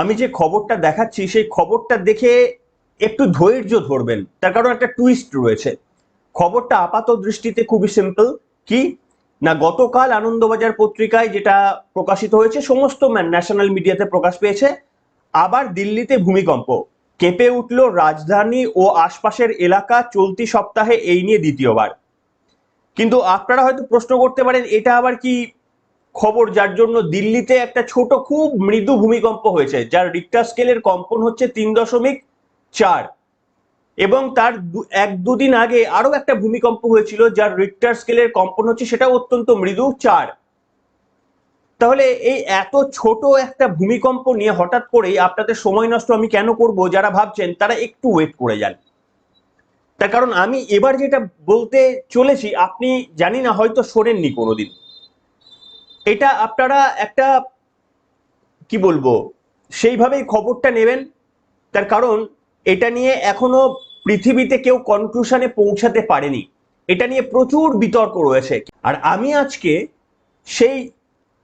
আমি যে খবরটা দেখাচ্ছি, সেই খবরটা দেখে একটু ধৈর্য ধরবেন। তার কারণ একটা টুইস্ট রয়েছে। খবরটা আপাত দৃষ্টিতে খুবই সিম্পল কি? না, গতকাল আনন্দবাজার পত্রিকায় যেটা প্রকাশিত হয়েছে, সমস্ত ন্যাশনাল মিডিয়াতে প্রকাশ পেয়েছে, আবার দিল্লিতে ভূমিকম্প। কেঁপে উঠল রাজধানী ও আশপাশের এলাকা চলতি সপ্তাহে এই নিয়ে দ্বিতীয়বার। কিন্তু আপনারা হয়তো প্রশ্ন করতে পারেন, এটা আবার কি খবর যার জন্য দিল্লিতে একটা ছোট খুব মৃদু ভূমিকম্প হয়েছে, যার রিক্টার স্কেলের কম্পন হচ্ছে তিন দশমিক চার। এবং তার এক দুদিন আগে আরও একটা ভূমিকম্প হয়েছিল, যার রিক্টার স্কেলের কম্পন হচ্ছে সেটা অত্যন্ত মৃদু চার। তাহলে এই এত ছোট একটা ভূমিকম্প নিয়ে হঠাৎ করেই আপনাদের সময় নষ্ট আমি কেন করব, যারা ভাবছেন তারা একটু ওয়েট করে যান। তার কারণ আমি এবার যেটা বলতে চলেছি, আপনি জানি না, হয়তো শোনেননি কোনোদিন। এটা আপনারা একটা, কি বলব, সেইভাবেই খবরটা নেবেন। তার কারণ, এটা নিয়ে এখনও পৃথিবীতে কেউ কনক্লুশনে পৌঁছাতে পারেনি। এটা নিয়ে প্রচুর বিতর্ক রয়েছে। আর আমি আজকে সেই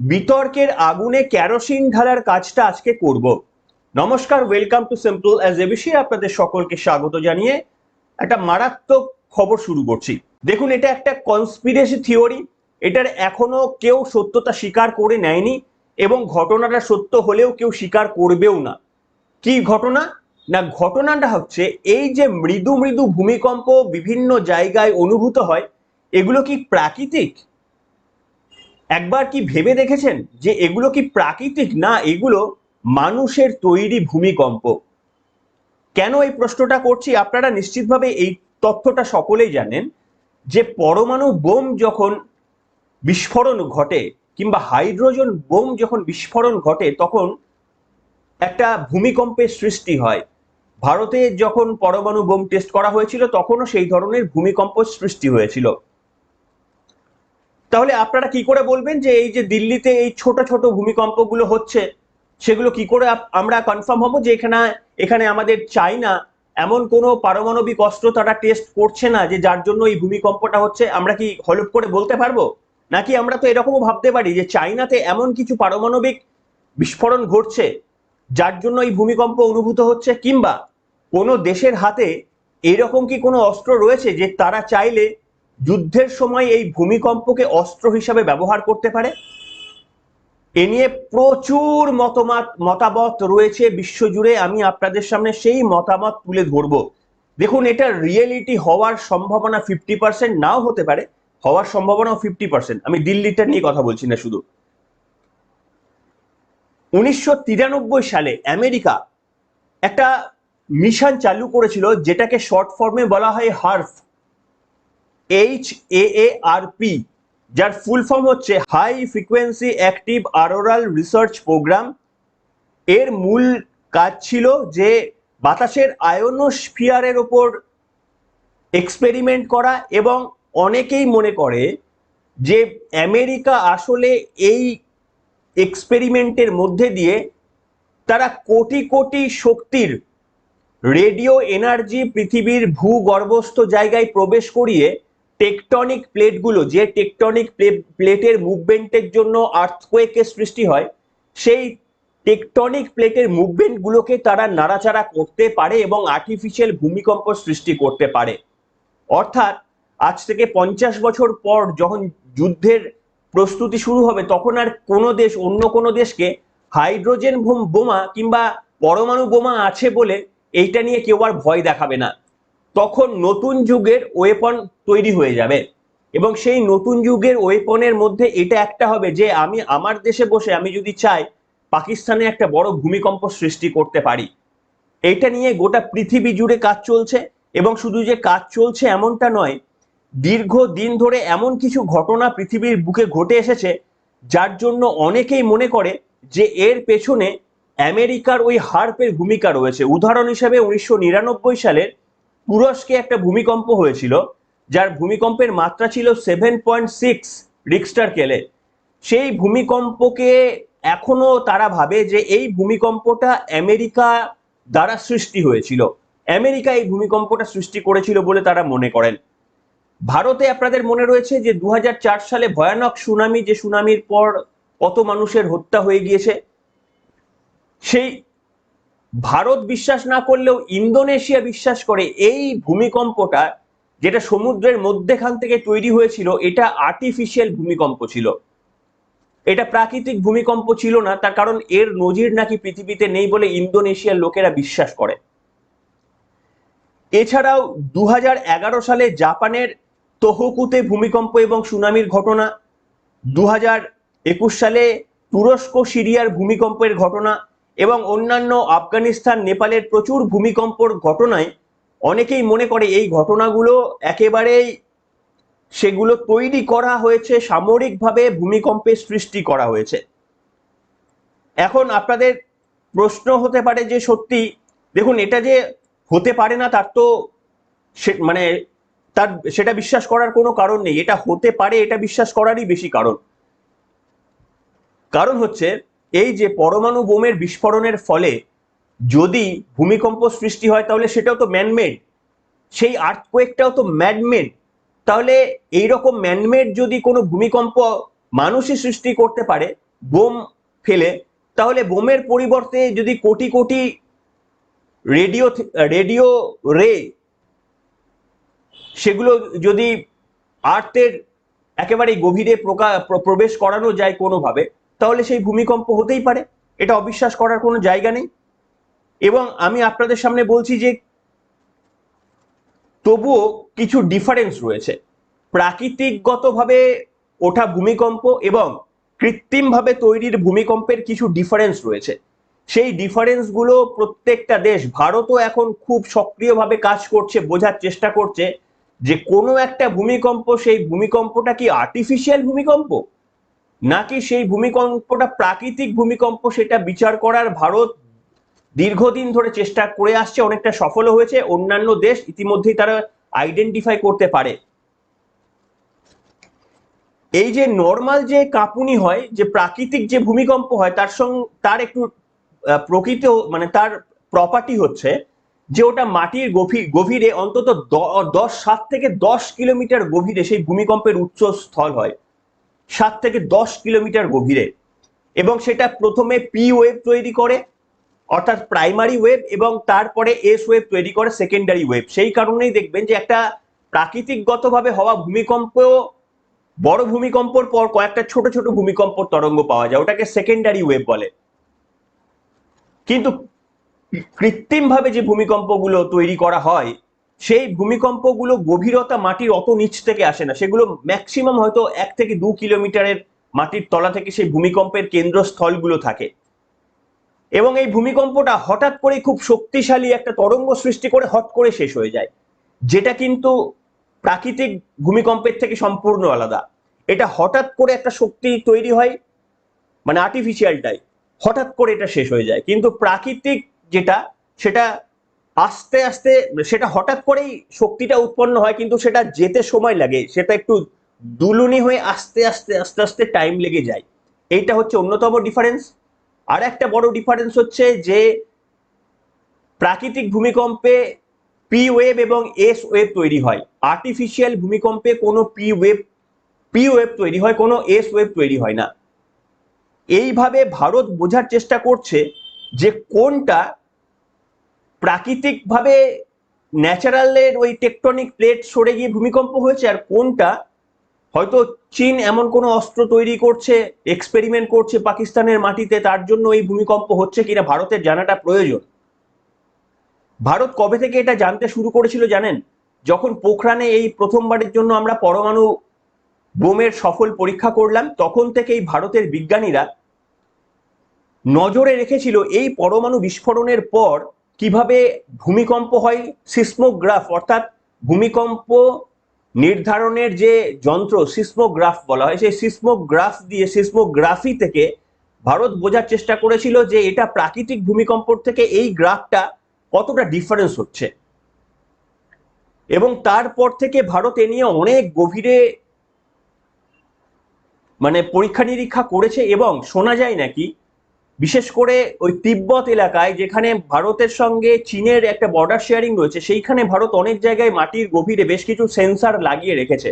বিতর্কের আগুনে ক্যারোসিন ঢালার কাজটা আজকে করব। নমস্কার ওয়েলকাম টু সিম্পল অ্যাজ এ বিষয়ে আপনাদের সকলকে স্বাগত জানিয়ে একটা মারাত্মক খবর শুরু করছি। দেখুন, এটা একটা কনস্পিরেসি থিওরি এটার এখনও কেউ সত্যতা স্বীকার করে নেয়নি এবং ঘটনাটা সত্য হলেও কেউ স্বীকার করবেও না। কি ঘটনা? না, ঘটনাটা হচ্ছে এই যে মৃদু মৃদু ভূমিকম্প বিভিন্ন জায়গায় অনুভূত হয়, এগুলো কি প্রাকৃতিক? একবার কি ভেবে দেখেছেন যে এগুলো কি প্রাকৃতিক? না, এগুলো মানুষের তৈরি ভূমিকম্প। কেন এই প্রশ্নটা করছি? আপনারা নিশ্চিতভাবে এই তথ্যটা সকলেই জানেন যে পরমাণু বোম যখন বিস্ফোরণ ঘটে কিংবা হাইড্রোজেন বোম যখন বিস্ফোরণ ঘটে, তখন একটা ভূমিকম্পের সৃষ্টি হয়। ভারতে যখন পরমাণু বোম টেস্ট করা হয়েছিল, তখনও সেই ধরনের ভূমিকম্প সৃষ্টি হয়েছিল। তাহলে আপনারা কি করে বলবেন যে এই যে দিল্লিতে এই ছোট ছোট ভূমিকম্পগুলো হচ্ছে, সেগুলো কি করে আমরা কনফার্ম হব যে এখানে এখানে আমাদের চাইনা এমন কোনো পারমাণবিক অস্ত্র তারা টেস্ট করছে না যে যার জন্য এই ভূমিকম্পটা হচ্ছে? আমরা কি হলপ করে বলতে পারব? নাকি আমরা তো এরকমও ভাবতে পারি যে চাইনাতে এমন কিছু পারমাণবিক বিস্ফোরণ ঘটছে যার জন্য এই ভূমিকম্প অনুভূত হচ্ছে? কিংবা কোনো দেশের হাতে এরকম কি কোনো অস্ত্র রয়েছে যে তারা চাইলে যুদ্ধের সময় এই ভূমিকম্পকে অস্ত্র হিসাবে ব্যবহার করতে পারে? এ নিয়ে প্রচুর মতামত মতামত রয়েছে বিশ্বজুড়ে। আমি আপনাদের সামনে সেই মতামত তুলে ধরব। দেখুন, এটা রিয়েলিটি হওয়ার সম্ভাবনা ফিফটি পার্সেন্ট নাও হতে পারে। হওয়ার সম্ভাবনাও ফিফটি পার্সেন্ট আমি দিল্লিটা নিয়ে কথা বলছি না শুধু। উনিশশো তিরানব্বই সালে আমেরিকা একটা মিশন চালু করেছিল যেটাকে শর্ট ফর্মে বলা হয় হার্ফ H A A R P যার ফুল ফর্ম হচ্ছে high frequency active auroral research program এর মূল কাজ ছিল যে বাতাসের আয়োনোস্ফিয়ারের ওপর এক্সপেরিমেন্ট করা এবং অনেকেই মনে করে যে আমেরিকা আসলে এই এক্সপেরিমেন্টের মধ্যে দিয়ে তারা কোটি কোটি শক্তির রেডিও এনার্জি পৃথিবীর ভূগর্ভস্থ জায়গায় প্রবেশ করিয়ে টেকটনিক প্লেটগুলো, যে টেকটনিক প্লেটের মুভমেন্টের জন্য আর্থকোয়েকের সৃষ্টি হয়, সেই টেকটনিক প্লেটের মুভমেন্টগুলোকে তারা নাড়াচাড়া করতে পারে এবং আর্টিফিশিয়াল ভূমিকম্প সৃষ্টি করতে পারে। অর্থাৎ আজ থেকে পঞ্চাশ বছর পর যখন যুদ্ধের প্রস্তুতি শুরু হবে, তখন আর কোনো দেশ, অন্য কোনো দেশকে হাইড্রোজেন বোমা কিংবা পরমাণু বোমা আছে বলে এইটা নিয়ে কেউ আর ভয় দেখাবে না। তখন নতুন যুগের ওয়েপন তৈরি হয়ে যাবে। এবং সেই নতুন যুগের ওয়েপনের মধ্যে এটা একটা হবে যে, আমি আমার দেশে বসে আমি যদি চাই, পাকিস্তানে একটা বড় ভূমিকম্প সৃষ্টি করতে পারি। এটা নিয়ে গোটা পৃথিবী জুড়ে কাজ চলছে এবং শুধু যে কাজ চলছে এমনটা নয় দীর্ঘ দিন ধরে এমন কিছু ঘটনা পৃথিবীর বুকে ঘটে এসেছে, যার জন্য অনেকেই মনে করে যে এর পেছনে আমেরিকার ওই হার্পের ভূমিকা রয়েছে। উদাহরণ হিসেবে উনিশশো নিরানব্বই সালের তুরস্কে একটা ভূমিকম্প হয়েছিল, যার ভূমিকম্পের মাত্রা ছিল সেভেন পয়েন্ট সিক্স রিক্সটার কেলে। সেই ভূমিকম্পকে এখনও তারা ভাবে যে এই ভূমিকম্পটা আমেরিকা দ্বারা সৃষ্টি হয়েছিল। আমেরিকা এই ভূমিকম্পটা সৃষ্টি করেছিল বলে তারা মনে করেন। ভারতে আপনাদের মনে রয়েছে যে দু হাজার চার সালে ভয়ানক সুনামি, যে সুনামির পর কত মানুষের হত্যা হয়ে গিয়েছে? সেই ভারত বিশ্বাস না করলেও ইন্দোনেশিয়া বিশ্বাস করে এই ভূমিকম্পটা, যেটা সমুদ্রের মধ্যেখান থেকে তৈরি হয়েছিল, এটা আর্টিফিশিয়াল ভূমিকম্প ছিল। এটা প্রাকৃতিক ভূমিকম্প ছিল না, তার কারণ এর নজির নাকি পৃথিবীতে নেই বলে ইন্দোনেশিয়ার লোকেরা বিশ্বাস করে। এছাড়াও দু হাজার এগারো সালে জাপানের তোহকুতে ভূমিকম্প এবং সুনামির ঘটনা। দু একুশ সালে তুরস্ক, সিরিয়ার ভূমিকম্পের ঘটনা এবং অন্যান্য আফগানিস্তান, নেপালের প্রচুর ভূমিকম্পর ঘটনায় অনেকেই মনে করে এই ঘটনাগুলো একেবারেই সেগুলো তৈরি করা হয়েছে, সামরিকভাবে ভূমিকম্পের সৃষ্টি করা হয়েছে। এখন আপনাদের প্রশ্ন হতে পারে যে সত্যি, দেখুন, এটা যে হতে পারে না, তার তো মানে তার সেটা বিশ্বাস করার কোনো কারণ নেই। এটা হতে পারে, এটা বিশ্বাস করারই বেশি কারণ। কারণ হচ্ছে, এই যে পরমাণু বোমের বিস্ফোরণের ফলে যদি ভূমিকম্প সৃষ্টি হয়, তাহলে সেটাও তো ম্যানমেড সেই আর্থকোয়েকটাও তো ম্যানমেড তাহলে এই রকম ম্যানমেড যদি কোনো ভূমিকম্প মানুষই সৃষ্টি করতে পারে, বোম ফেলে, তাহলে বোমের পরিবর্তে যদি কোটি কোটি রেডিও রেডিও রে সেগুলো যদি আর্থের একেবারে গভীরে প্রবেশ করানো যায় কোনোভাবে, তাহলে সেই ভূমিকম্প হতেই পারে। এটা অবিশ্বাস করার কোনো জায়গা নেই। এবং আমি আপনাদের সামনে বলছি যে তবুও কিছু ডিফারেন্স রয়েছে। প্রাকৃতিকগতভাবে ওঠা ভূমিকম্প এবং কৃত্রিমভাবে তৈরির ভূমিকম্পের কিছু ডিফারেন্স রয়েছে। সেই ডিফারেন্সগুলো প্রত্যেকটা দেশ, ভারতও এখন খুব সক্রিয়ভাবে কাজ করছে, বোঝার চেষ্টা করছে যে কোনো একটা ভূমিকম্প, সেই ভূমিকম্পটা কি আর্টিফিশিয়াল ভূমিকম্প? নাকি সেই ভূমিকম্পটা প্রাকৃতিক ভূমিকম্প, সেটা বিচার করার ভারত দীর্ঘদিন ধরে চেষ্টা করে আসছে, অনেকটা সফল হয়েছে, অন্যান্য দেশ ইতিমধ্যেই তারা আইডেন্টিফাই করতে পারে। এই যে নর্মাল যে কাঁপুনি হয়, যে প্রাকৃতিক যে ভূমিকম্প হয়, তার সঙ্গে তার একটু প্রকৃত মানে তার প্রপার্টি হচ্ছে যে ওটা মাটির গভীর, গভীরে অন্তত দশ, সাত থেকে দশ কিলোমিটার গভীরে সেই ভূমিকম্পের উচ্চ স্থল হয়। সাত থেকে দশ কিলোমিটার গভীরে। এবং সেটা প্রথমে পি ওয়েভ তৈরি করে, অর্থাৎ প্রাইমারি ওয়েভ এবং তারপরে এস ওয়েভ তৈরি করে সেকেন্ডারি ওয়েভ সেই কারণেই দেখবেন যে একটা প্রাকৃতিকগতভাবে হওয়া ভূমিকম্প বড় ভূমিকম্পর পর কয়েকটা ছোট ছোট ভূমিকম্প তরঙ্গ পাওয়া যায়। ওটাকে সেকেন্ডারি ওয়েভ বলে। কিন্তু কৃত্রিমভাবে যে ভূমিকম্পগুলো তৈরি করা হয়, সেই ভূমিকম্পগুলো গভীরতা মাটির অত নিচ থেকে আসে না। সেগুলো ম্যাক্সিমাম হয়তো এক থেকে দু কিলোমিটারের মাটির তলা থেকে সেই ভূমিকম্পের কেন্দ্রস্থলগুলো থাকে। এবং এই ভূমিকম্পটা হঠাৎ করে খুব শক্তিশালী একটা তরঙ্গ সৃষ্টি করে হট করে শেষ হয়ে যায়। যেটা কিন্তু প্রাকৃতিক ভূমিকম্পের থেকে সম্পূর্ণ আলাদা। এটা হঠাৎ করে একটা শক্তি তৈরি হয় মানে আর্টিফিশিয়ালটাই হঠাৎ করে এটা শেষ হয়ে যায়। কিন্তু প্রাকৃতিক যেটা সেটা আস্তে আস্তে, সেটা হঠাৎ করেই শক্তিটা উৎপন্ন হয়, কিন্তু সেটা যেতে সময় লাগে, সেটা একটু দুলুনি হয়ে আস্তে আস্তে আস্তে আস্তে টাইম লেগে যায়। এইটা হচ্ছে অন্যতম ডিফারেন্স আর একটা বড় ডিফারেন্স হচ্ছে যে প্রাকৃতিক ভূমিকম্পে পি ওয়েভ এবং এস ওয়েভ তৈরি হয়। আর্টিফিশিয়াল ভূমিকম্পে কোনো পি ওয়েভ পি ওয়েভ তৈরি হয়, কোনো এস ওয়েভ তৈরি হয় না। এইভাবে ভারত বোঝার চেষ্টা করছে যে কোনটা প্রাকৃতিকভাবে ন্যাচারালের ওই টেকটনিক প্লেট সরে গিয়ে ভূমিকম্প হয়েছে আর কোনটা? হয়তো চীন এমন কোনো অস্ত্র তৈরি করছে এক্সপেরিমেন্ট করছে পাকিস্তানের মাটিতে, তার জন্য এই ভূমিকম্প হচ্ছে কিনা ভারতের জানাটা প্রয়োজন। ভারত কবে থেকে এটা জানতে শুরু করেছিল জানেন? যখন পোখরানে এই প্রথমবারের জন্য আমরা পরমাণু বোমের সফল পরীক্ষা করলাম, তখন থেকেই ভারতের বিজ্ঞানীরা নজরে রেখেছিল এই পরমাণু বিস্ফোরণের পর কীভাবে ভূমিকম্প হয়? সিসমোগ্রাফ, অর্থাৎ ভূমিকম্প নির্ধারণের যে যন্ত্র, সিসমোগ্রাফ বলা হয়, সেই সিসমোগ্রাফ দিয়ে, সিসমোগ্রাফি থেকে ভারত বোঝার চেষ্টা করেছিল যে এটা প্রাকৃতিক ভূমিকম্পর থেকে এই গ্রাফটা কতটা ডিফারেন্স হচ্ছে। এবং তারপর থেকে ভারত এ নিয়ে অনেক গভীরে মানে পরীক্ষা নিরীক্ষা করেছে এবং শোনা যায় নাকি বিশেষ করে ওই তিব্বত এলাকায় যেখানে ভারতের সঙ্গে চীনের একটা বর্ডার শেয়ারিং রয়েছে, সেইখানে ভারত অনেক জায়গায় মাটির গভীরে বেশ কিছু সেন্সার লাগিয়ে রেখেছে।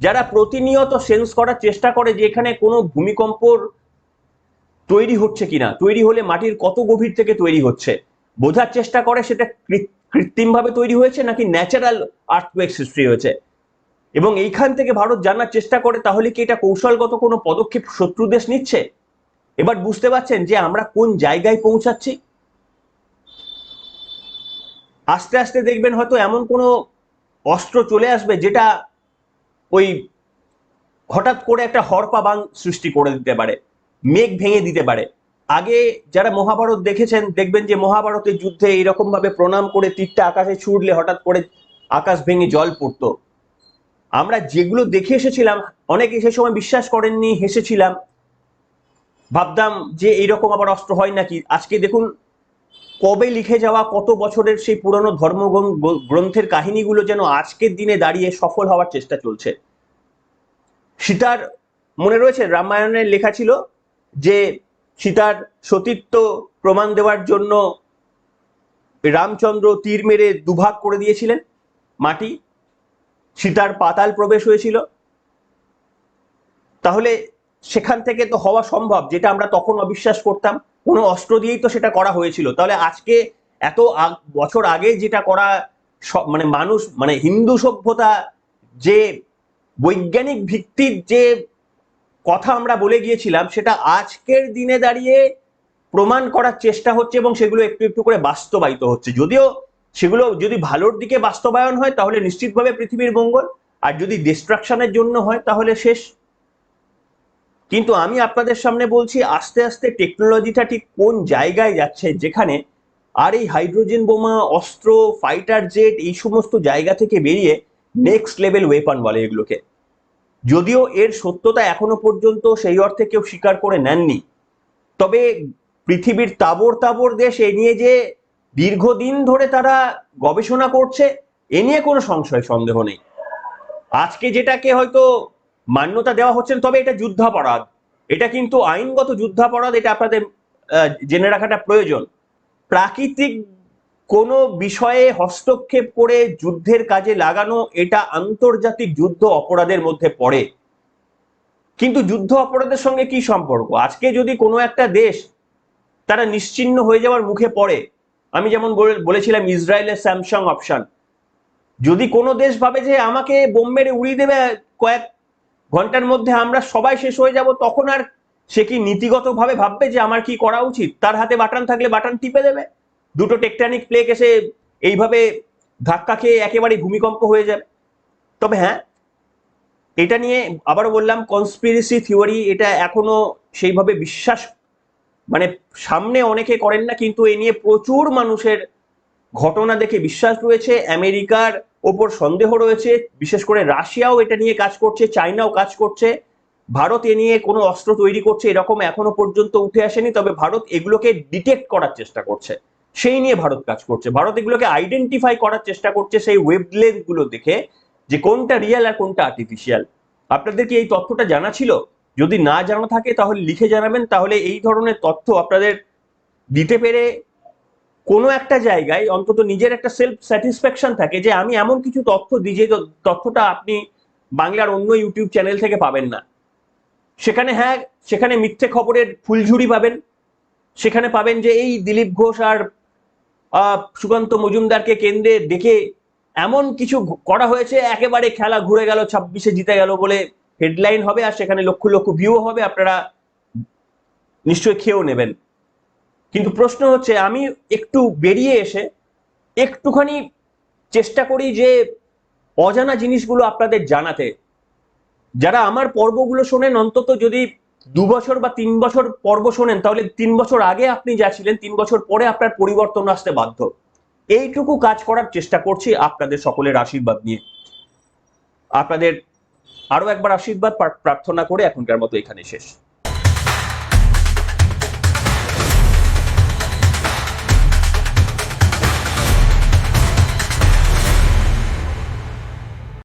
যারা প্রতিনিয়ত সেন্স করার চেষ্টা করে যে এখানে কোনো ভূমিকম্পর তৈরি হচ্ছে কিনা, তৈরি হলে মাটির কত গভীর থেকে তৈরি হচ্ছে, বোঝার চেষ্টা করে সেটা কৃত্রিম ভাবে তৈরি হয়েছে নাকি ন্যাচারাল আর্থওয়েক সৃষ্টি হয়েছে? এবং এইখান থেকে ভারত জানার চেষ্টা করে তাহলে কি এটা কৌশলগত কোনো পদক্ষেপ শত্রু দেশ নিচ্ছে? এবার বুঝতে পারছেন যে আমরা কোন জায়গায় পৌঁছাচ্ছি? আস্তে আস্তে দেখবেন হয়তো এমন কোনো অস্ত্র চলে আসবে যেটা ওই হঠাৎ করে একটা হরপা বাং সৃষ্টি করে দিতে পারে, মেঘ ভেঙে দিতে পারে। আগে যারা মহাভারত দেখেছেন দেখবেন যে মহাভারতের যুদ্ধে এইরকম ভাবে প্রণাম করে তীরটা আকাশে ছুটলে হঠাৎ করে আকাশ ভেঙে জল পড়তো। আমরা যেগুলো দেখে এসেছিলাম, অনেকে সে সময় বিশ্বাস করেননি, হেসেছিলাম ভাবতাম যে এইরকম আবার অস্ত্র হয় নাকি? আজকে দেখুন, কবে লিখে যাওয়া, কত বছরের সেই পুরনো ধর্ম গ্রন্থের কাহিনীগুলো যেন আজকের দিনে দাঁড়িয়ে সফল হওয়ার চেষ্টা চলছে। সীতার মনে রয়েছে রামায়ণের লেখা ছিল যে সীতার সতীত্ব প্রমাণ দেওয়ার জন্য রামচন্দ্র তীর মেরে দুভাগ করে দিয়েছিলেন মাটি। সীতার পাতাল প্রবেশ হয়েছিল। তাহলে সেখান থেকে তো হওয়া সম্ভব, যেটা আমরা তখন অবিশ্বাস করতাম। কোনো অস্ত্র দিয়েই তো সেটা করা হয়েছিল। তাহলে আজকে এত বছর আগে যেটা করা মানে মানুষ মানে হিন্দু সভ্যতা যে বৈজ্ঞানিক ভিত্তির যে কথা আমরা বলে গিয়েছিলাম, সেটা আজকের দিনে দাঁড়িয়ে প্রমাণ করার চেষ্টা হচ্ছে এবং সেগুলো একটু একটু করে বাস্তবায়িত হচ্ছে। যদিও সেগুলো যদি ভালোর দিকে বাস্তবায়ন হয়, তাহলে নিশ্চিতভাবে পৃথিবীর মঙ্গল। আর যদি ডিস্ট্রাকশনের জন্য হয়, তাহলে শেষ। কিন্তু আমি আপনাদের সামনে বলছি, আস্তে আস্তে টেকনোলজিটা ঠিক কোন জায়গায় যাচ্ছে? যেখানে আর এই হাইড্রোজেন বোমা, অস্ত্র ফাইটার জেট এই সমস্ত জায়গা থেকে বেরিয়ে নেক্সট লেভেল ওয়েপন বলে এগুলোকে। যদিও এর সত্যতা এখনও পর্যন্ত সেই অর্থে কেউ স্বীকার করে নেননি। তবে পৃথিবীর তাবর তাবর দেশ এ নিয়ে যে দীর্ঘদিন ধরে তারা গবেষণা করছে, এ নিয়ে কোনো সংশয়, সন্দেহ নেই। আজকে যেটাকে হয়তো মান্যতা দেওয়া হচ্ছে তবে এটা যুদ্ধাপরাধ। এটা কিন্তু আইনগত যুদ্ধাপরাধ, এটা আপনাদের জেনে রাখাটা প্রয়োজন। প্রাকৃতিক কোনো বিষয়ে হস্তক্ষেপ করে যুদ্ধের কাজে লাগানো, এটা আন্তর্জাতিক যুদ্ধ অপরাধের মধ্যে পড়ে। কিন্তু যুদ্ধ অপরাধের সঙ্গে কি সম্পর্ক? আজকে যদি কোনো একটা দেশ তারা নিশ্চিন্ন হয়ে যাওয়ার মুখে পড়ে, আমি যেমন বলেছিলাম ইসরায়েলের স্যামসাং অপশন। যদি কোনো দেশ ভাবে যে আমাকে বোম মেরে উড়িয়ে দেবে কয়েক ঘণ্টার মধ্যে আমরা সবাই শেষ হয়ে যাব, তখন আর সে কি নীতিগতভাবে ভাববে যে আমার কি করা উচিত? তার হাতে বাটন থাকলে বাটন টিপে দেবে। দুটো টেকটানিক প্লেক এসে এইভাবে ধাক্কা খেয়ে একেবারে ভূমিকম্প হয়ে যাবে। তবে হ্যাঁ এটা নিয়ে আবারও বললাম কনস্পিরেসি থিওরি এটা এখনও সেইভাবে বিশ্বাস মানে সামনে অনেকে করেন না, কিন্তু এ নিয়ে প্রচুর মানুষের ঘটনা দেখে বিশ্বাস রয়েছে। আমেরিকার ওপর সন্দেহ রয়েছে, বিশেষ করে রাশিয়াও এটা নিয়ে কাজ করছে চায়নাও কাজ করছে। ভারত এ নিয়ে কোনো অস্ত্র তৈরি করছে এরকম এখনও পর্যন্ত উঠে আসেনি, তবে ভারত এগুলোকে ডিটেক্ট করার চেষ্টা করছে। সেই নিয়ে ভারত কাজ করছে। ভারত এগুলোকে আইডেন্টিফাই করার চেষ্টা করছে সেই ওয়েবলেন্থগুলো দেখে যে কোনটা রিয়েল আর কোনটা আর্টিফিশিয়াল আপনাদের কি এই তথ্যটা জানা ছিল? যদি না জানা থাকে তাহলে লিখে জানাবেন, তাহলে এই ধরনের তথ্য আপনাদের দিতে পেরে কোনো একটা জায়গায় অন্তত নিজের একটা সেলফ স্যাটিসফ্যাকশন থাকে যে আমি এমন কিছু তথ্য দিই যে তথ্যটা আপনি বাংলার অন্য ইউটিউব চ্যানেল থেকে পাবেন না। সেখানে হ্যাঁ সেখানে মিথ্যে খবরের ফুলঝুরি পাবেন। সেখানে পাবেন যে এই দিলীপ ঘোষ আর সুকান্ত মজুমদারকে কেন্দ্রে ডেকে এমন কিছু করা হয়েছে, একেবারে খেলা ঘুরে গেল, ছাব্বিশে জিতে গেল বলে হেডলাইন হবে আর সেখানে লক্ষ লক্ষ ভিউ হবে। আপনারা নিশ্চয়ই খেয়েও নেবেন। কিন্তু প্রশ্ন হচ্ছে, আমি একটু বেরিয়ে এসে একটুখানি চেষ্টা করি যে অজানা জিনিসগুলো আপনাদের জানাতে। যারা আমার পর্বগুলো শোনেন, অন্তত যদি দু বছর বা তিন বছর পর্ব শোনেন, তাহলে তিন বছর আগে আপনি যা ছিলেন, তিন বছর পরে আপনার পরিবর্তন আসতে বাধ্য। এইটুকু কাজ করার চেষ্টা করছি আপনাদের সকলের আশীর্বাদ নিয়ে। আপনাদের আরও একবার আশীর্বাদ, প্রার্থনা করে এখনকার মতো এখানে শেষ।